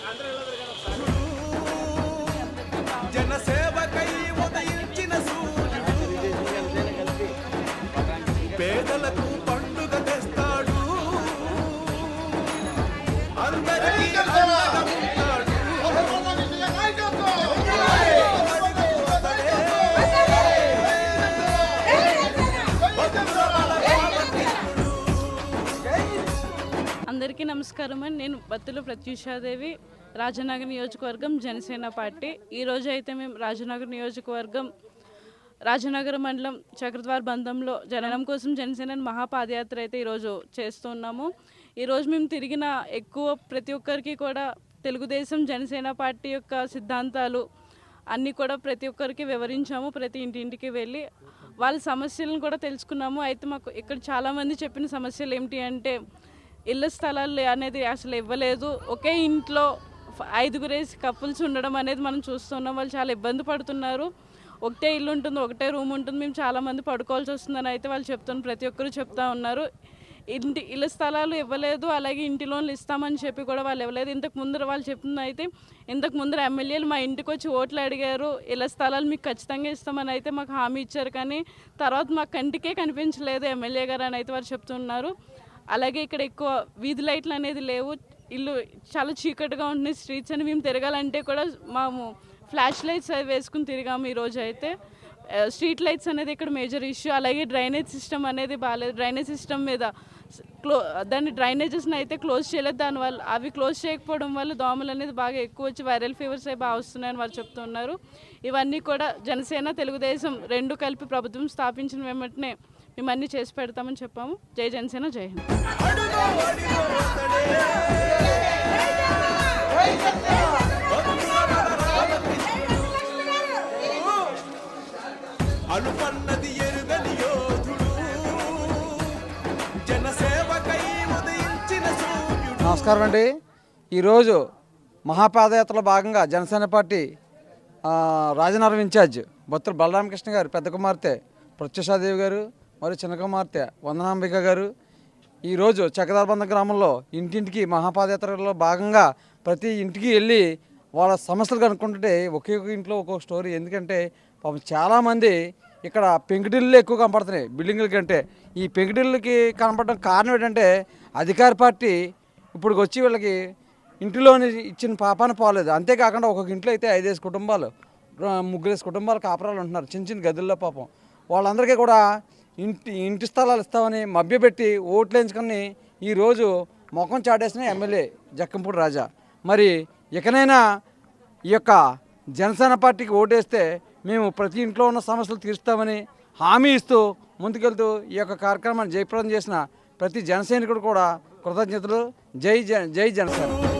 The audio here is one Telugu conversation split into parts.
జనసేవకై నమస్కారం అండి. నేను బత్తుల ప్రత్యూషాదేవి రాజనగర్ నియోజకవర్గం జనసేన పార్టీ. ఈ రోజు అయితే మేము రాజనగర్ నియోజకవర్గం రాజనగర్ మండలం చక్రద్వార్ బంధంలో జననం కోసం జనసేన మహాపాదయాత్ర అయితే ఈరోజు చేస్తున్నాము ఈరోజు మేము తిరిగిన ఎక్కువ ప్రతి ఒక్కరికి కూడా తెలుగుదేశం జనసేన పార్టీ యొక్క సిద్ధాంతాలు అన్నీ కూడా ప్రతి ఒక్కరికి వివరించాము ప్రతి ఇంటింటికి వెళ్ళి. వాళ్ళ సమస్యలను కూడా తెలుసుకున్నాము. అయితే మాకు ఇక్కడ చాలామంది చెప్పిన సమస్యలు ఏమిటి అంటే ఇళ్ళ స్థలాలు అనేది అసలు ఇవ్వలేదు. ఒకే ఇంట్లో ఐదుగురేసి కపుల్స్ ఉండడం అనేది మనం చూస్తున్నాం. వాళ్ళు చాలా ఇబ్బంది పడుతున్నారు. ఒకటే ఇల్లు ఉంటుంది ఒకటే రూమ్ ఉంటుంది. మేము చాలామంది పడుకోవాల్సి వస్తుందని అయితే వాళ్ళు చెప్తున్నారు. ప్రతి ఒక్కరు చెప్తా ఉన్నారు. ఇంటి ఇళ్ళ స్థలాలు ఇవ్వలేదు. అలాగే ఇంటి లోన్లు ఇస్తామని చెప్పి కూడా వాళ్ళు ఇవ్వలేదు. ఇంతకు ముందర వాళ్ళు చెప్తుంది అయితే ఇంతకు ముందర ఎమ్మెల్యేలు మా ఇంటికి వచ్చి ఓట్లు అడిగారు. ఇళ్ళ స్థలాలు మీకు ఖచ్చితంగా ఇస్తామని అయితే మాకు హామీ ఇచ్చారు. కానీ తర్వాత మా కంటికే కనిపించలేదు ఎమ్మెల్యే గారు అని అయితే వారు చెప్తున్నారు. అలాగే ఇక్కడ ఎక్కువ వీధి లైట్లు అనేది లేవు. ఇల్లు చాలా చీకటిగా ఉంటున్నాయి. స్ట్రీట్స్ అని మేము తిరగాలంటే కూడా మేము ఫ్లాష్ లైట్స్ అవి వేసుకుని తిరిగాము ఈరోజు అయితే. స్ట్రీట్ లైట్స్ అనేది ఇక్కడ మేజర్ ఇష్యూ. అలాగే డ్రైనేజ్ సిస్టమ్ అనేది బాగాలేదు డ్రైనేజ్ సిస్టమ్ మీద క్లో దాన్ని డ్రైనేజెస్ని అయితే క్లోజ్ చేయలేదు. దానివల్ల అవి క్లోజ్ చేయకపోవడం వల్ల దోమలు అనేది బాగా ఎక్కువ వచ్చి వైరల్ ఫీవర్స్ అవి బాగా వస్తున్నాయని వారు చెప్తున్నారు. ఇవన్నీ కూడా జనసేన తెలుగుదేశం రెండు కలిపి ప్రభుత్వం స్థాపించిన వెంటనే మేము అన్నీ చేసి పెడతామని చెప్పాము. జై జనసేన జై హింద్. అడుగో అడుగో అతడే. అలుపన్నది ఎరుగని యోధుడు. జనసేవకై ఉదయించిన సూర్యుడు. నమస్కారం అండి. ఈరోజు మహాపాదయాత్రలో భాగంగా జనసేన పార్టీ ఆ, రాజనగరం ఇన్ఛార్జ్ బొత్తుల బలరామకృష్ణ గారు పెద్ద కుమార్తె ప్రత్యుషాదేవి గారు మరి చిన్న కుమార్తె వందనాంబిక గారు ఈరోజు చక్రదార్బంద గ్రామంలో ఇంటింటికి మహాపాదయాత్రలో భాగంగా ప్రతి ఇంటికి వెళ్ళి వాళ్ళ సమస్యలు కనుక్కుంటుంటే ఒకే ఒక ఇంట్లో ఒక్కొక్క స్టోరీ. ఎందుకంటే పాపం చాలామంది ఇక్కడ పెంకుటిల్లు ఎక్కువ కనపడుతున్నాయి బిల్డింగుల కంటే. ఈ పెంకుటిల్లుకి కనపడడం కారణం ఏంటంటే అధికార పార్టీ ఇప్పుడు వచ్చి వీళ్ళకి ఇంటిలోని ఇచ్చిన పాపాన పోలేదు. అంతేకాకుండా ఒక్కొక్క ఇంట్లో అయితే ఐదేసి కుటుంబాలు ముగ్గురేసి కుటుంబాలు కాపురాలు ఉంటున్నారు. చిన్న చిన్న గదుల్లో పాపం. వాళ్ళందరికీ కూడా ఇంటి ఇంటి స్థలాలు ఇస్తామని మభ్యపెట్టి ఓట్లు ఈరోజు ముఖం చాటేసిన ఎమ్మెల్యే జక్కంపూడి రాజా. మరి ఇకనైనా ఈ యొక్క జనసేన పార్టీకి ఓటేస్తే మేము ప్రతి ఇంట్లో ఉన్న సమస్యలు తీరుస్తామని హామీ ఇస్తూ ముందుకెళ్తూ ఈ యొక్క కార్యక్రమాన్ని జయప్రదం చేసిన ప్రతి జనసైనికుడు కూడా కృతజ్ఞతలు. జై జై జనసేన.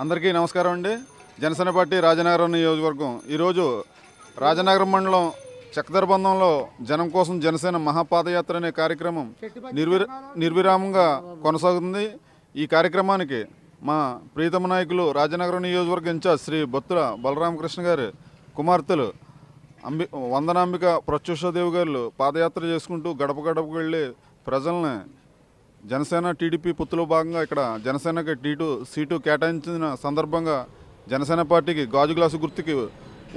అందరికీ నమస్కారం అండి. జనసేన పార్టీ రాజనగరం నియోజకవర్గం. ఈరోజు రాజనగరం మండలం చక్దర్బంధంలో జనం కోసం జనసేన మహాపాదయాత్ర అనే కార్యక్రమం నిర్విర నిర్విరామంగా కొనసాగుతుంది. ఈ కార్యక్రమానికి మా ప్రీతమ నాయకులు రాజనగరం నియోజకవర్గ ఇన్ఛార్జ్ శ్రీ బొత్తుల బలరామకృష్ణ గారి కుమార్తెలు అంబి వందనాంబిక ప్రత్యూషదేవి గారు పాదయాత్ర చేసుకుంటూ గడప గడపకు వెళ్ళి ప్రజల్ని జనసేన టీడీపీ పొత్తులో భాగంగా ఇక్కడ జనసేనకి టీటు సీటు కేటాయించిన సందర్భంగా జనసేన పార్టీకి గాజు గ్లాసు గుర్తుకి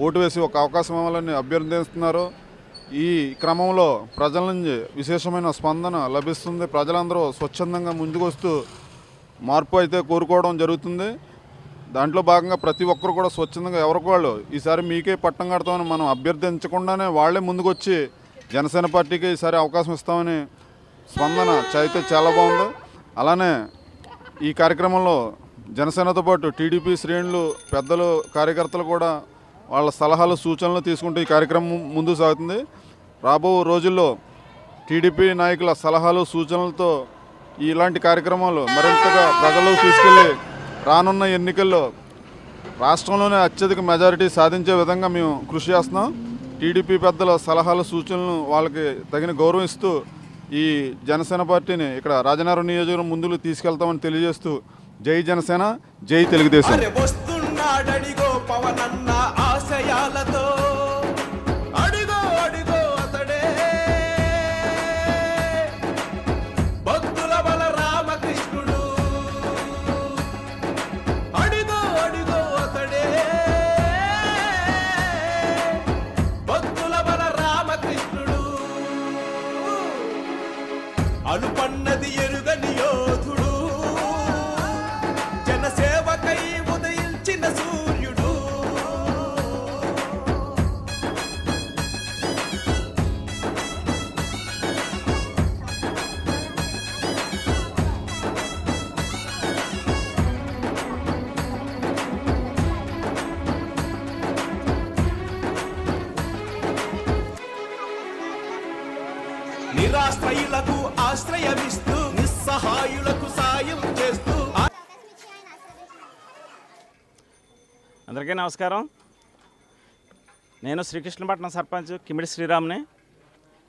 ఓటు వేసి ఒక అవకాశం ఇవ్వాలని అభ్యర్థిస్తున్నారు. ఈ క్రమంలో ప్రజల నుంచి విశేషమైన స్పందన లభిస్తుంది. ప్రజలందరూ స్వచ్ఛందంగా ముందుకొస్తూ మార్పు అయితే కోరుకోవడం జరుగుతుంది. దాంట్లో భాగంగా ప్రతి ఒక్కరు కూడా స్వచ్ఛందంగా ఎవరికి వాళ్ళు ఈసారి మీకే పట్టం కడతామని మనం అభ్యర్థించకుండానే వాళ్ళే ముందుకొచ్చి జనసేన పార్టీకి ఈసారి అవకాశం ఇస్తామని స్పందన అయితే చాలా బాగుంది. అలానే ఈ కార్యక్రమంలో జనసేనతో పాటు టీడీపీ శ్రేణులు పెద్దలు కార్యకర్తలు కూడా వాళ్ళ సలహాలు సూచనలు తీసుకుంటూ ఈ కార్యక్రమం ముందుకు సాగుతుంది. రాబో రోజుల్లో టీడీపీ నాయకుల సలహాలు సూచనలతో ఇలాంటి కార్యక్రమాలు మరింతగా ప్రజలకు తీసుకెళ్ళి రానున్న ఎన్నికల్లో రాష్ట్రంలోనే అత్యధిక మెజారిటీ సాధించే విధంగా మేము కృషి చేస్తున్నాం. టీడీపీ పెద్దల సలహాలు సూచనలను వాళ్ళకి తగిన గౌరవం ఇస్తూ ఈ జనసేన పార్టీని ఇక్కడ రాజనగరం నియోజకవర్గం ముందుకు తీసుకెళ్తామని తెలియజేస్తూ జై జనసేన జై తెలుగుదేశం. అనుపన్నది ఎరుగని యోధుడు. జనసేవకై ఉదయించిన సూర్యుడు. నిరాశ్రయులకు ఆశ్రయమిస్తూ నిస్సహాయులకు సాయం చేస్తూ. అందరికీ నమస్కారం. నేను శ్రీకృష్ణపట్నం సర్పంచ్ కిమిడి శ్రీరామ్ని.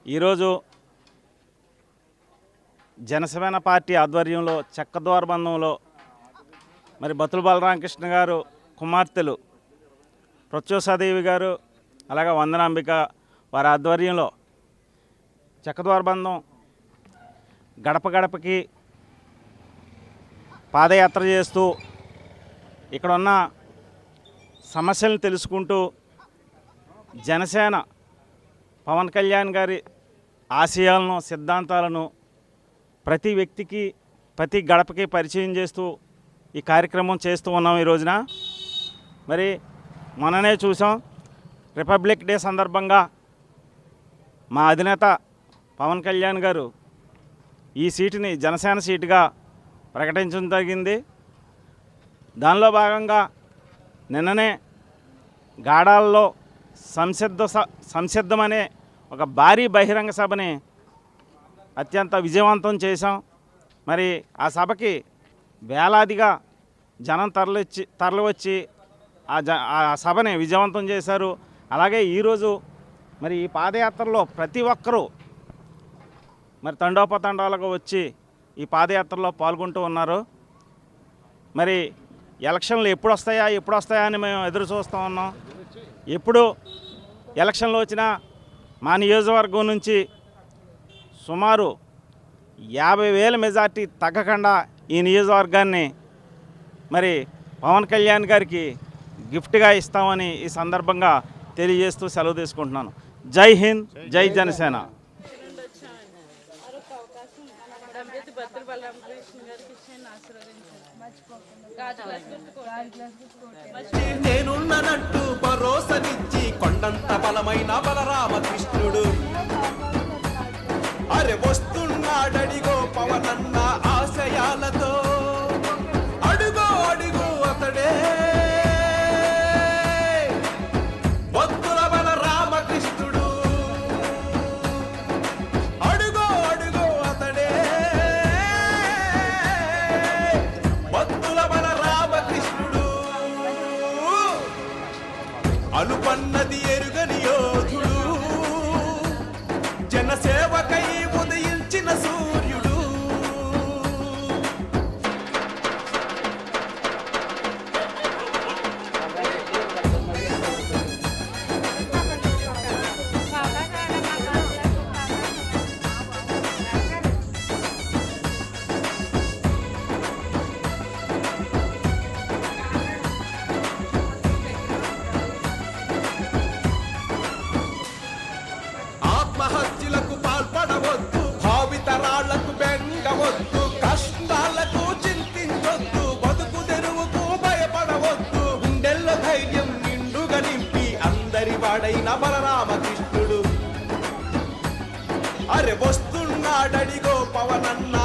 ఈరోజు జనసేన పార్టీ ఆధ్వర్యంలో చెక్కద్వార బంధంలో మరి బతుల బలరామకృష్ణ గారు కుమార్తెలు ప్రత్యోసాదేవి గారు అలాగే వందనాంబిక వారి ఆధ్వర్యంలో చెక్కద్వార బంధం గడప గడపకి పాదయాత్ర చేస్తూ ఇక్కడ ఉన్న సమస్యలను తెలుసుకుంటూ జనసేన పవన్ కళ్యాణ్ గారి ఆశయాలను సిద్ధాంతాలను ప్రతి వ్యక్తికి ప్రతి గడపకి పరిచయం చేస్తూ ఈ కార్యక్రమం చేస్తూ ఉన్నాం ఈ రోజున. మరి మొన్ననే చూసాం రిపబ్లిక్ డే సందర్భంగా మా అధినేత పవన్ కళ్యాణ్ గారు ఈ సీటుని జనసేన సీటుగా ప్రకటించడం జరిగింది. దానిలో భాగంగా నిన్ననే గాడాల్లో సంసిద్ధ సంసిద్ధమనే ఒక భారీ బహిరంగ సభని అత్యంత విజయవంతం చేశాం. మరి ఆ సభకి వేలాదిగా జనం తరలిచ్చి తరలివచ్చి ఆ జ ఆ సభని విజయవంతం చేశారు. అలాగే ఈరోజు మరి ఈ పాదయాత్రలో ప్రతి ఒక్కరూ మరి తండోపతండాలుగా వచ్చి ఈ పాదయాత్రలో పాల్గొంటూ ఉన్నారు. మరి ఎలక్షన్లు ఎప్పుడు వస్తాయా ఎప్పుడు వస్తాయా అని మేము ఎదురు చూస్తూ ఉన్నాం. ఎప్పుడు ఎలక్షన్లు వచ్చినా మా నియోజకవర్గం నుంచి సుమారు యాభై వేల మెజార్టీ తగ్గకుండా ఈ నియోజకవర్గాన్ని మరి పవన్ కళ్యాణ్ గారికి గిఫ్ట్గా ఇస్తామని ఈ సందర్భంగా తెలియజేస్తూ సెలవు తీసుకుంటున్నాను. జై హింద్ జై జనసేన. దంపతి బలరామకృష్ణ గారికి నేనున్ననట్టు భరోసనిచ్చి కొండంత బలమైన బలరామకృష్ణుడు అరే వస్తున్నాడడిగో పవనన్న ఆశయాలతో. అరే వస్తున్నాడడిగో పవనన్నా.